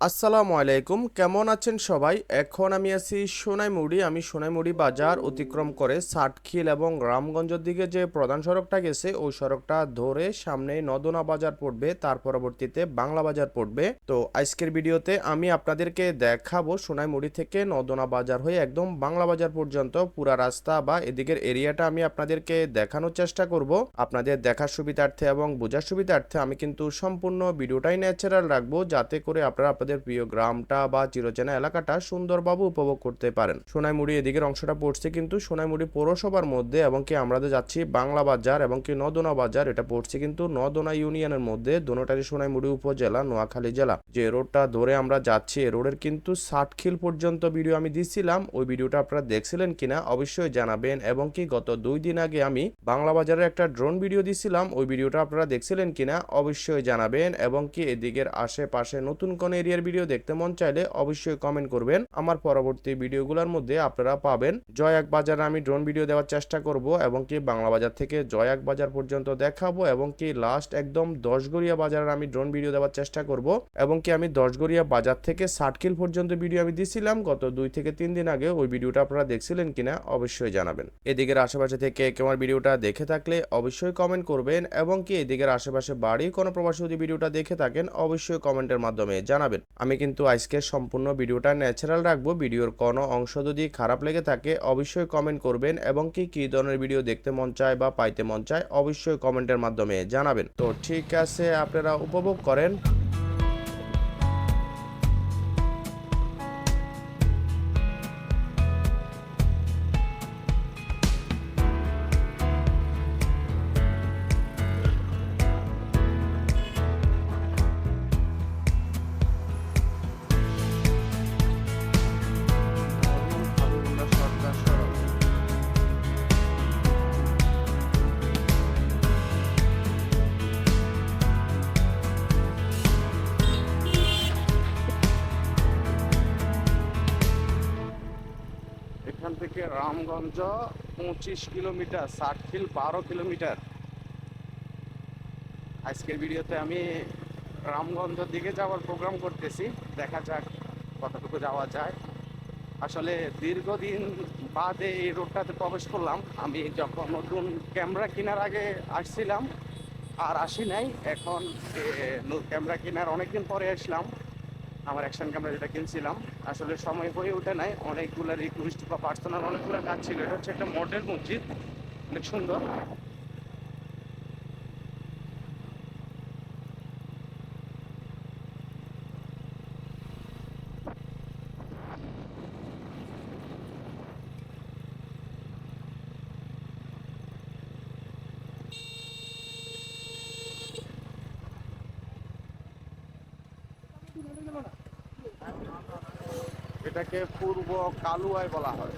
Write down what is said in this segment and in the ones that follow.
আসসালামু আলাইকুম, কেমন আছেন সবাই? এখন আমি আছি সোনাইমুড়ি। আমি সোনাইমুড়ি বাজার অতিক্রম করে সাটখিল এবং রামগঞ্জের দিকে যে প্রধান সড়কটা গেছে, ওই সড়কটা ধরে সামনে নদনা বাজার পড়বে, তার পরবর্তীতে বাংলা বাজার পড়বে। তো আজকের ভিডিওতে আমি আপনাদেরকে দেখাবো সোনাইমুড়ি থেকে নদনা বাজার হয়ে একদম বাংলা বাজার পর্যন্ত পুরা রাস্তা বা এদিকের এরিয়াটা আমি আপনাদেরকে দেখানোর চেষ্টা করব। আপনাদের দেখার সুবিধার্থে এবং বোঝার সুবিধার্থে আমি কিন্তু সম্পূর্ণ ভিডিওটাই ন্যাচারাল রাখব, যাতে করে আপনারা আপনাদের প্রিয় গ্রামটা বা চিরচেনা এলাকাটা সুন্দরভাবে উপভোগ করতে পারেন। সোনাইমুড়ি এদিকের অংশটা পড়ছে কিন্তু সোনাইমুড়ি পৌরসভার মধ্যে এবং কি আমরা যাচ্ছি বাংলা বাজার এবং কি নদনা বাজার, এটা পড়ছে কিন্তু নদনা ইউনিয়নের মধ্যে, দোনোটারই সোনাইমুড়ি উপজেলা, নোয়াখালী জেলা। যে রোডটা ধরে আমরা যাচ্ছি এই রোডের কিন্তু ষাটখিল পর্যন্ত ভিডিও আমি দিছিলাম। ওই ভিডিওটা আপনারা দেখছিলেন কিনা অবশ্যই জানাবেন এবং কি গত দুই দিন আগে আমি বাংলা বাজারের একটা ড্রোন ভিডিও দিছিলাম। ওই ভিডিওটা আপনারা দেখছিলেন কিনা অবশ্যই জানাবেন এবং কি এদিকের আশেপাশে নতুন কোন এরিয়ার ভিডিও দেখতে মন চাইলে অবশ্যই কমেন্ট করবেন। আমার পরবর্তী ভিডিওগুলোর মধ্যে আপনারা পাবেন। জয়াক বাজারে আমি ড্রোন ভিডিও দেওয়ার চেষ্টা করব এবং কি বাংলা বাজার থেকে জয়াক বাজার পর্যন্ত দেখাবো এবং কি লাস্ট একদম দশগড়িয়া বাজারের আমি ড্রোন ভিডিও দেওয়ার চেষ্টা করব এবং কি আমি দশগড়িয়া বাজার থেকে ষাটকিল পর্যন্ত ভিডিও আমি দিছিলাম। গত দুই থেকে তিন দিন আগে ওই ভিডিওটা আপনারা দেখছিলেন কিনা অবশ্যই জানাবেন। এদিকের আশেপাশে থেকে কেউ আমার ভিডিওটা দেখে থাকলে অবশ্যই কমেন্ট করবেন এবং কি এদিকের আশেপাশে বাড়ি কোনো প্রবাসী যদি ভিডিওটা দেখে থাকেন, অবশ্যই কমেন্টের মাধ্যমে জানাবেন। আমি কিন্তু আজকের সম্পূর্ণ ভিডিওটা ন্যাচারাল রাখব। ভিডিওর কোনো অংশ যদি খারাপ লেগে থাকে, অবশ্যই কমেন্ট করবেন এবং কি, কী ধরনের ভিডিও দেখতে মন চায় বা পাইতে মন চায়, অবশ্যই কমেন্টের মাধ্যমে জানাবেন। তো ঠিক আছে, আপনারা উপভোগ করেন। রামগঞ্জ পঁচিশ কিলোমিটার ষাটখিল বারো কিলোমিটার। আজকের ভিডিওতে আমি রামগঞ্জের দিকে যাওয়ার প্রোগ্রাম করতেছি। দেখা যাক কতটুকু যাওয়া যায়। আসলে দীর্ঘদিন বাদে এই রোডটাতে প্রবেশ করলাম। আমি যখন নতুন ক্যামেরা কেনার আগে আসছিলাম, আর আসি নাই। এখন ক্যামেরা কেনার অনেকদিন পরে আসলাম। আমার অ্যাকশন ক্যামেরা যেটা কিনছিলাম, আসলে সময় হয়ে ওঠে নাই, অনেকগুলো রিকোয়েস্ট বা পার্সোনাল অনেকগুলো কাজ ছিল। এটা হচ্ছে একটা মডেল মসজিদ, অনেক সুন্দর। এটাকে পূর্ব কালুয়ায় বলা হয়।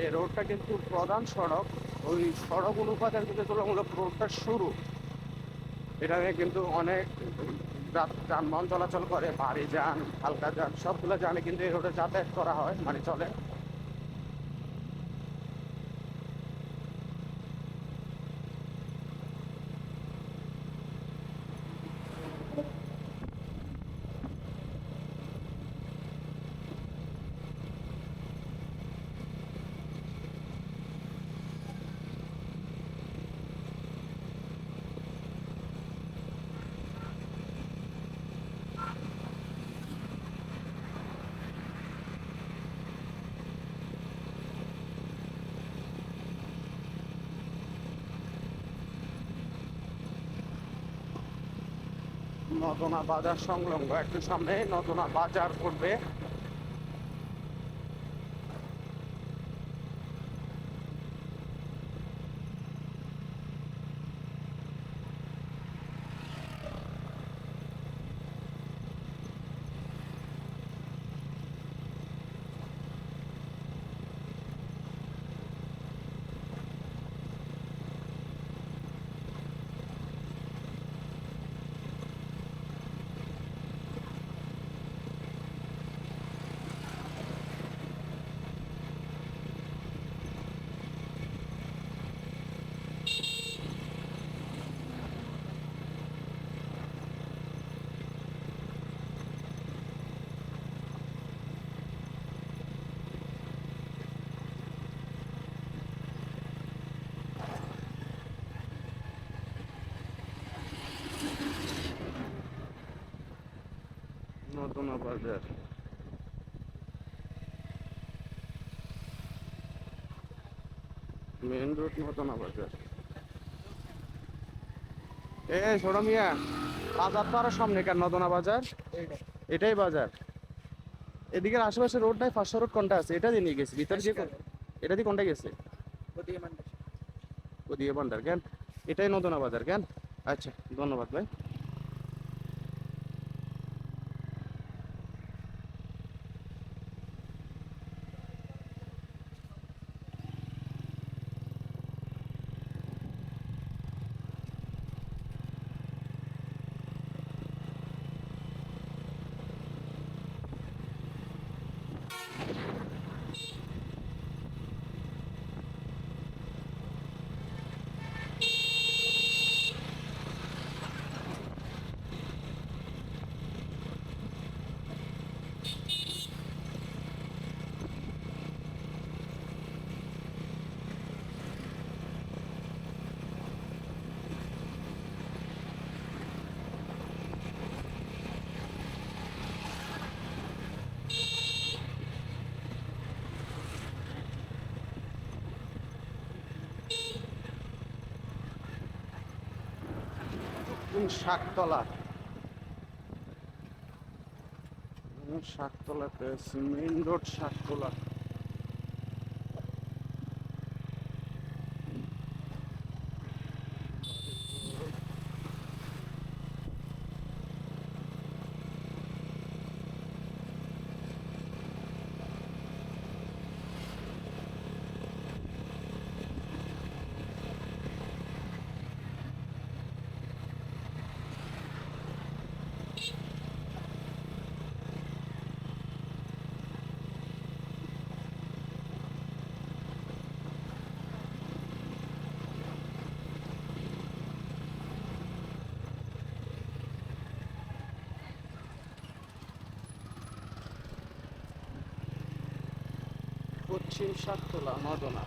এই রোডটা কিন্তু প্রধান সড়ক। ওই সড়ক অনুপাতের কিন্তু তুলনামূলক রোডটা শুরু এখানে কিন্তু অনেক যানবাহন চলাচল করে ভারী যান, হালকা যান, সবগুলো যানে কিন্তু এই রোডে যাতায়াত করা হয় মানে চলে। নদনা বাজার সংলগ্ন একটু সামনে নদনা বাজার পড়বে। নতুন বাজার মেন রোড নতুন বাজার এ ছোট মিয়া বাজার তো আরও সামনে কেন নদনা বাজার? এটাই বাজার। এদিকের আশেপাশে রোড নাই ফার্স্ট রোড কোনটা আছে? এটা দিয়ে নিয়ে গেছে ভিতরে কোন- এটা দিয়ে কোনটা গেছে? ওদিকে ভান্ডার। কেন? এটাই নদনা বাজার কেন? আচ্ছা ধন্যবাদ ভাই কোন শাকতলা। শাকতলাতে main road Shaktala. পশ্চিম সাততলা মদনা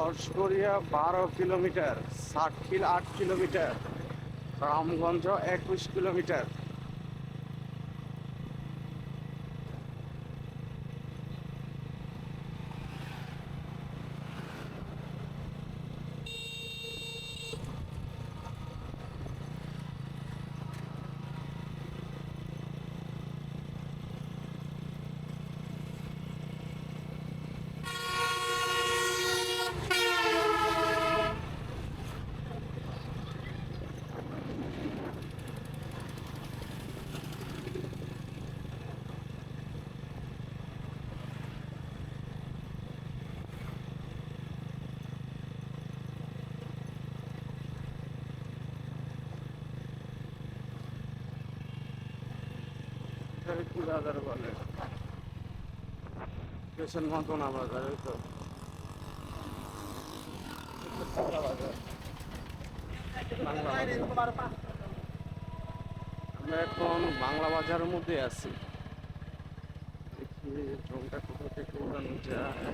দশগড়িয়া বারো কিলোমিটার ষাটখিল আট কিলোমিটার রামগঞ্জ একুশ কিলোমিটার। এটাকে কি বাজার বলে স্টেশন মতো না বাজার ওই তো আমরা এখন বাংলা বাজারের মধ্যে আছি। দেখি ড্রোনটা থেকে উড়ানো যায়